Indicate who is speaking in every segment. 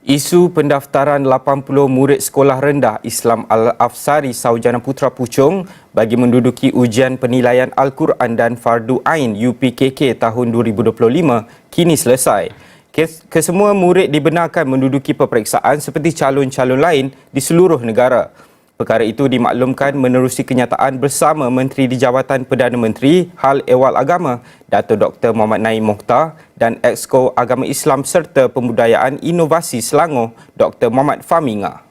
Speaker 1: Isu pendaftaran 80 murid sekolah rendah Islam Al-Afsari Saujana Putra Puchong bagi menduduki ujian penilaian Al-Quran dan Fardu Ain UPKK tahun 2025 kini selesai. Kesemua murid dibenarkan menduduki peperiksaan seperti calon-calon lain di seluruh negara. Perkara itu dimaklumkan menerusi kenyataan bersama Menteri di Jawatan Perdana Menteri Hal Ehwal Agama Dato Dr. Muhammad Naim Mokhtar dan Exco Agama Islam serta Pembudayaan Inovasi Selangor Dr. Muhammad Faminga.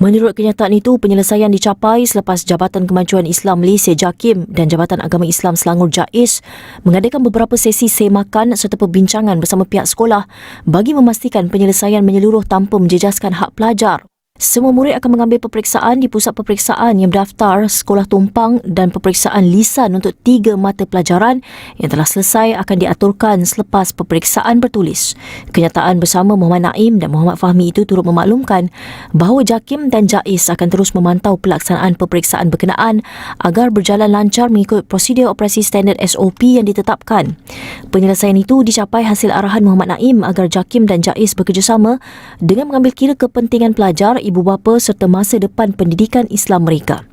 Speaker 2: Menurut kenyataan itu, penyelesaian dicapai selepas Jabatan Kemajuan Islam Malaysia JAKIM dan Jabatan Agama Islam Selangor JAIS mengadakan beberapa sesi semakan serta perbincangan bersama pihak sekolah bagi memastikan penyelesaian menyeluruh tanpa menjejaskan hak pelajar. Semua murid akan mengambil peperiksaan di pusat peperiksaan yang berdaftar sekolah tumpang dan peperiksaan lisan untuk tiga mata pelajaran yang telah selesai akan diaturkan selepas peperiksaan bertulis. Kenyataan bersama Muhammad Naim dan Muhammad Fahmi itu turut memaklumkan bahawa JAKIM dan JAIS akan terus memantau pelaksanaan peperiksaan berkenaan agar berjalan lancar mengikut prosedur operasi standard SOP yang ditetapkan. Penyelesaian itu dicapai hasil arahan Muhammad Naim agar JAKIM dan JAIS bekerjasama dengan mengambil kira kepentingan pelajar ibu bapa serta masa depan pendidikan Islam mereka.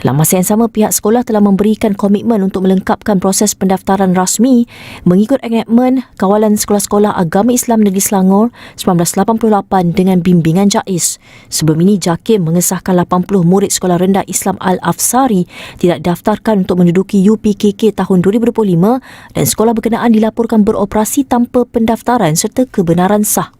Speaker 2: Dalam masa yang sama, pihak sekolah telah memberikan komitmen untuk melengkapkan proses pendaftaran rasmi mengikut enakmen Kawalan Sekolah-Sekolah Agama Islam Negeri Selangor 1988 dengan bimbingan JAIS. Sebelum ini, JAKIM mengesahkan 80 murid sekolah rendah Islam Al-Afsari tidak daftarkan untuk menduduki UPKK tahun 2025 dan sekolah berkenaan dilaporkan beroperasi tanpa pendaftaran serta kebenaran sah.